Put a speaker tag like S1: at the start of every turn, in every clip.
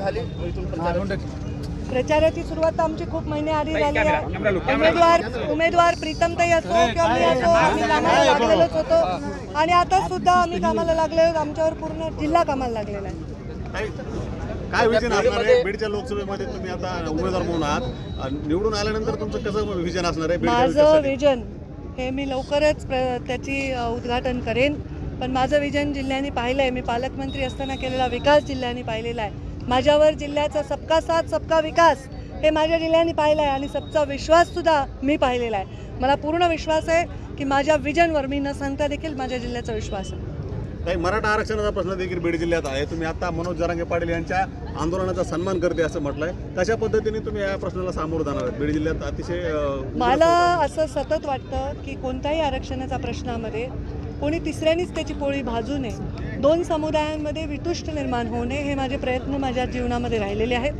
S1: झाली? प्रचाराची?
S2: सुरुवात आमची खूप महिने आधी झाली आहे उमेदवार उमेदवार प्रीतमताई असो किंवा मी असो आम्ही कामाला लागलेलोच होतो. आणि आता सुद्धा आम्ही कामाला लागले. आमच्यावर पूर्ण जिल्हा कामाला लागलेला आहे.
S3: काय विजन असणार आहे? बीडच्या लोकसभेमध्ये तुम्ही आता उमेदवार म्हणून आहात. निवडून आल्यानंतर तुमचं कसं विजन असणार आहे
S2: माझं? विजन हे मी लवकरच प्र त्याची उद्घाटन करेन. पण माझं विजन जिल्ह्याने पाहिलं आहे मी पालकमंत्री असताना केलेला विकास जिल्ह्याने पाहिलेला आहे. माझ्यावर जिल्ह्याचा सबका साथ सबका विकास हे माझ्या जिल्ह्याने पाहिलं आहे आणि सबचा विश्वाससुद्धा मी पाहिलेला आहे. मला पूर्ण विश्वास आहे की माझ्या विजनवर मी न सांगता देखील माझ्या जिल्ह्याचा विश्वास आहे.
S3: काही मराठा आरक्षणाचा प्रश्न देखील बीड जिल्ह्यात आहे. तुम्ही आता मनोज जरांगे पाटील यांच्या आंदोलनाचा सन्मान करते असं म्हटलंय. कशा पद्धतीने तुम्ही या प्रश्नाला सामोरं जाणार आहेत? बीड जिल्ह्यात अतिशय
S2: मला असं सतत वाटतं की कोणत्याही आरक्षणाच्या प्रश्नामध्ये कोणी तिसऱ्यानीच त्याची पोळी भाजू नये. दोन समुदायांमध्ये वितुष्ट निर्माण होऊ नये हे माझे प्रयत्न माझ्या जीवनामध्ये राहिलेले आहेत.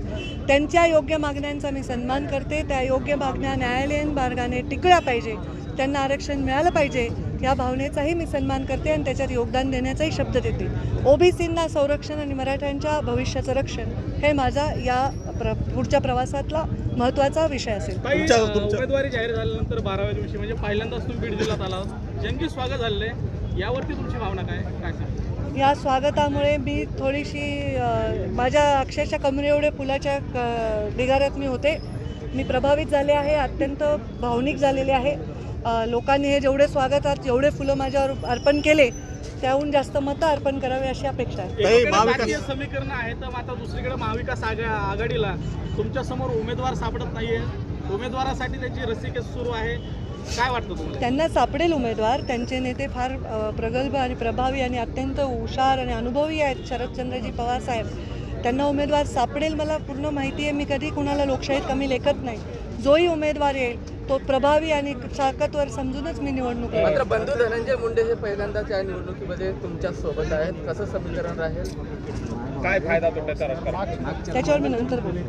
S2: त्यांच्या योग्य मागण्यांचा मी सन्मान करते. त्या योग्य मागण्या न्यायालयीन मार्गाने टिकल्या पाहिजे. त्यांना आरक्षण मिळालं पाहिजे. या भावनेचाही मी सन्मान करते आणि त्याच्यात योगदान देण्याचाही शब्द देते. ओबीसींना संरक्षण आणि मराठ्यांच्या भविष्याचं रक्षण हे माझा या प्र पुढच्या प्रवासातला महत्त्वाचा विषय असेल.
S4: उमेदवारी जाहीर झाल्यानंतर बाराव्या दिवशी म्हणजे पहिल्यांदाच तुम्ही बीड जिल्ह्यात आला जंगी स्वागत झालेलं आहे यावरती तुमची भावना काय? काय सांगा
S2: या स्वागतामुळे मी थोडीशी माझ्या अक्षरशः कमरे एवढे फुलाच्या क- ढिगाऱ्यात मी होते. मी प्रभावित झाले आहे अत्यंत भावनिक झालेले आहे. लोकांनी हे जेवढे स्वागतात जेवढे फुलं माझ्यावर अर्पण केले त्याहून जास्त मतं अर्पण करावे अशी अपेक्षा आहे.
S4: समीकरण आहे तर आता दुसरीकडे महाविकास आघा- आघाडीला तुमच्यासमोर उमेदवार सापडत नाहीये. उमेदवारासाठी त्याची रस्सीकेस सुरू आहे. काय वाटतं तुम्हाला?
S2: त्यांना सापडेल उमेदवार. त्यांचे नेते फार प्रगल्भ आणि प्रभावी आणि अत्यंत हुशार आणि अनुभवी आहेत शरदचंद्रजी पवार साहेब. त्यांना उमेदवार सापडेल मला पूर्ण माहिती आहे. मी कधी कुणाला लोकशाहीत कमी लेखत नाही. जोही उमेदवार येईल. तो प्रभावी आणि ताकदवर समजूनच मी निवडणूक.
S1: मात्र बंधू धनंजय मुंडे हे पहिल्यांदाच या निवडणुकीमध्ये तुमच्यासोबत आहेत कसं समीकरण राहील
S4: काय फायदा तोट्याचा
S2: त्याच्यावर मी नंतर बोलेन